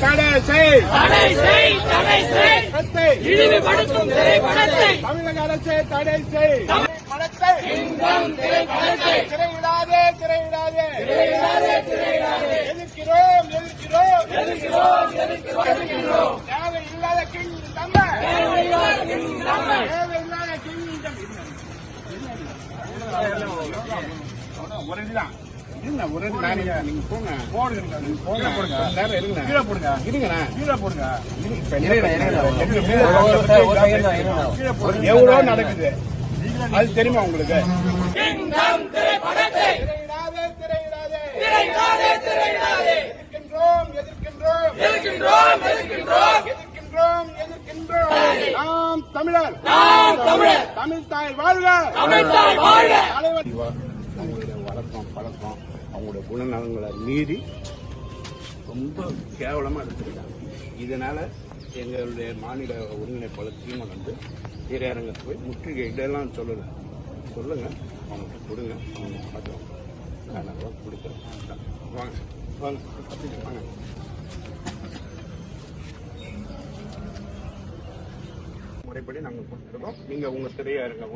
தடை செய் தடை செய் தடை செய் படத்தை இழிவுபடுத்தும் திரைப்படத்தை தமிழக அரசு தடை செய் படத்தை திரையிடாதே திரையிடாதே எதிர்க்கிறோம் எதிர்க்கிறோம் எதிர்க்கிறோம் எதிர்க்கிறோம் தேவை இல்லாத கிங் தம்ம தேவை இல்லாத கிங் ஒரு இதுதான் இருங்க ஒரு இது நானே நீங்க போங்க. போடுங்க நீங்க போங்க. போடுங்க. நேரம் இருங்க. கீழே போடுங்க. இருங்கண்ணா. கீழே போடுங்க. எவ்வளவு நடக்குது? அது தெரியுமா உங்களுக்கு? எதிர்க்கின்றோம் எதிர்க்கின்றோம். எதிர்க்கின்றோம் எதிர்க்கின்றோம். எதிர்க்கின்றோம் எதிர்க்கின்றோம். நாம் தமிழர். நாம் தமிழர். தமிழ் தாய் வாழ்க. தமிழ்தாய் வாழ்க. தலைவர். அவங்களுடைய வழக்கம் பழக்கம் அவங்களுடைய குணநலங்களை மீறி ரொம்ப கேவலமாக எடுத்துருக்காங்க இதனால் எங்களுடைய மாநில ஒருங்கிணைப்பாளர் சீமன் வந்து திரையரங்கத்துக்கு போய் முற்றுகையிடலாம் இதெல்லாம் சொல்லுங்கள் சொல்லுங்க. அவங்க கொடுங்க. அவங்க பார்த்தோம் அதனால கொடுக்குறோம் வாங்க. வாங்க. வாங்க. முறைப்படி நாங்கள் கொடுத்துருக்கோம். நீங்கள் உங்கள் திரையரங்க